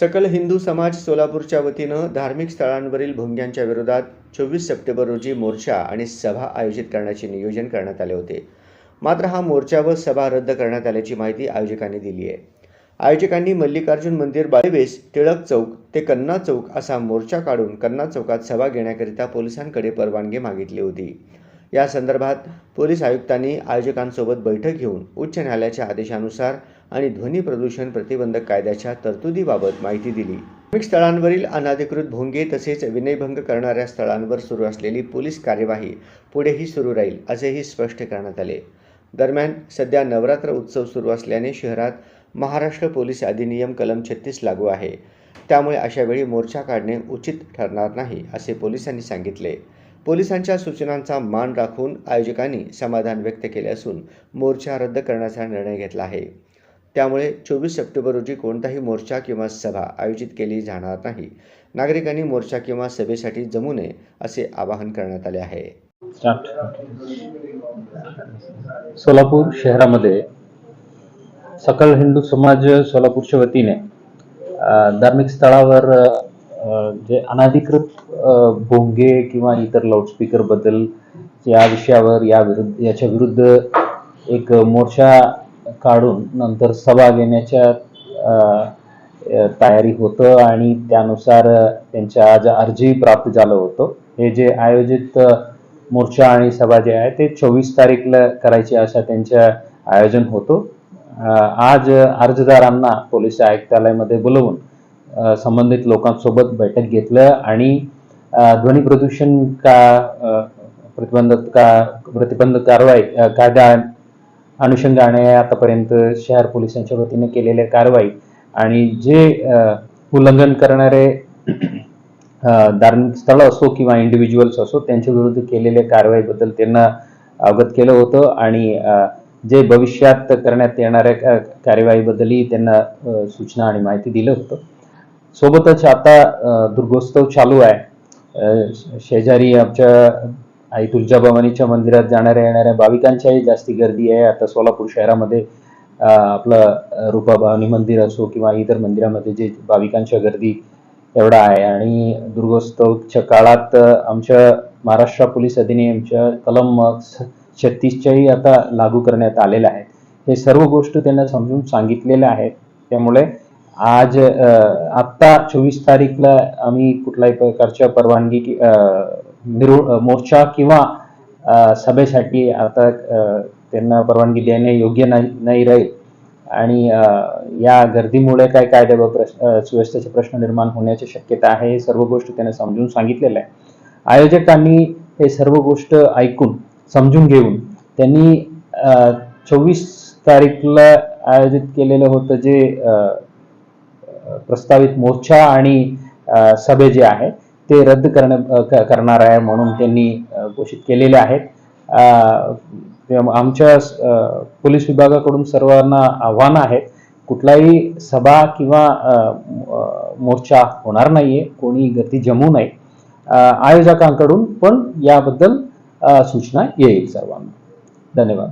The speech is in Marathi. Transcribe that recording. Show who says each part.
Speaker 1: सकल हिंदू समाज सोलापूरच्या वतीनं धार्मिक स्थळांवरील भोंग्यांच्या विरोधात चोवीस सप्टेंबर रोजी मोर्चा आणि सभा आयोजित करण्याचे नियोजन करण्यात आले होते. मात्र हा मोर्चा व सभा रद्द करण्यात आल्याची माहिती आयोजकांनी दिली आहे. आयोजकांनी मल्लिकार्जुन मंदिर बाळेवेस टिळक चौक ते कन्ना चौक असा मोर्चा काढून कन्ना चौकात सभा घेण्याकरिता पोलिसांकडे परवानगी मागितली होती. या संदर्भात पोलीस आयुक्तांनी आयोजकांसोबत बैठक घेऊन उच्च न्यायालयाच्या आदेशानुसार आणि ध्वनी प्रदूषण प्रतिबंधक कायद्याच्या तरतुदीबाबत माहिती दिली. धार्मिक स्थळांवरील अनाधिकृत भोंगे तसेच विनयभंग करणाऱ्या स्थळांवर सुरू असलेली पोलीस कार्यवाही पुढेही सुरू राहील असेही स्पष्ट करण्यात आले. दरम्यान सध्या नवरात्र उत्सव सुरू असल्याने शहरात महाराष्ट्र पोलीस अधिनियम कलम छत्तीस लागू आहे. त्यामुळे अशावेळी मोर्चा काढणे उचित ठरणार नाही असे पोलिसांनी सांगितले. पोलिसांच्या सूचनांचा मान राखून आयोजकांनी समाधान व्यक्त केले असून मोर्चा रद्द करण्याचा निर्णय घेतला आहे. त्यामुळे चोवीस सप्टेंबर रोजी कोणताही मोर्चा किंवा सभा आयोजित केली जाणार नाही. नागरिकांनी मोर्चा किंवा सभेसाठी जमू नये असे आवाहन करण्यात आले आहे.
Speaker 2: सोलापूर शहरामध्ये सकल हिंदू समाज सोलापूरच्या वतीने धार्मिक स्थळावर जे अनाधिकृत भोंगे किंवा इतर लाऊडस्पीकरबद्दल या विषयावर या विरुद्ध याच्या विरुद्ध एक मोर्चा काढून नंतर सभा घेण्याच्या तयारी होतं आणि त्यानुसार त्यांच्या आज अर्जी प्राप्त झालं होतं. हे जे आयोजित मोर्चा आणि सभा जे आहे ते चोवीस तारीखला करायचे अशा त्यांच्या आयोजन होतं. आज अर्जदारांना पोलीस आयुक्तालयामध्ये बोलवून संबंधित लोकांसोबत बैठक घेतलं आणि ध्वनी प्रदूषण का प्रतिबंधक का प्रतिबंध कारवाई कायदा अनुषंगाने आतापर्यंत शहर पोलिसांच्या वतीने केलेल्या कारवाई आणि जे उल्लंघन करणारे धार्मिक स्थळ असो किंवा इंडिव्हिज्युअल्स असो त्यांच्या विरुद्ध केलेल्या कारवाईबद्दल त्यांना अवगत केलं होतं आणि जे भविष्यात करण्यात येणाऱ्या कार्यवाहीबद्दलही त्यांना सूचना आणि माहिती दिलं होतं. सोबतच आता दुर्गोत्सव चालू आहे. शेजारी आमच्या आई तुळजाभवानीच्या मंदिरात जाणाऱ्या येणाऱ्या भाविकांच्याही जास्ती गर्दी आहे. आता सोलापूर शहरामध्ये आपलं अ, रूपाभवानी मंदिर असो किंवा इतर मंदिरामध्ये जे भाविकांच्या गर्दी एवढा आहे. आणि दुर्गोत्सवच्या काळात आमच्या महाराष्ट्र पोलीस अधिनियमच्या कलम छत्तीसच्याही आता लागू करण्यात आलेल्या आहेत. हे सर्व गोष्ट त्यांना समजून सांगितलेल्या आहेत. त्यामुळे आज आत्ता चोवीस तारीखला आम्ही कुठल्याही प्रकारच्या परवानगी निरो मोर्चा किंवा सभेसाठी आता त्यांना परवानगी देणे योग्य नाही नाही राहील. आणि या गर्दीमुळे काय कायदे व प्रश्न सुव्यवस्थेचे प्रश्न निर्माण होण्याची शक्यता आहे हे सर्व गोष्टी त्यांना समजून सांगितलेल्या आहे. आयोजकांनी हे सर्व गोष्ट ऐकून समजून घेऊन त्यांनी चोवीस तारीखला आयोजित केलेलं होतं जे प्रस्तावित मोर्चा आणि सभे जे आहे ते रद्द करणं क- करणार आहे म्हणून त्यांनी घोषित केलेले आहेत. आमच्या पोलीस विभागाकडून सर्वांना आव्हान आहेत कुठलाही सभा किंवा मोर्चा होणार नाहीये कोणी गती जमू नये आयोजकांकडून पण याबद्दल सूचना येईल सर्वांना. धन्यवाद.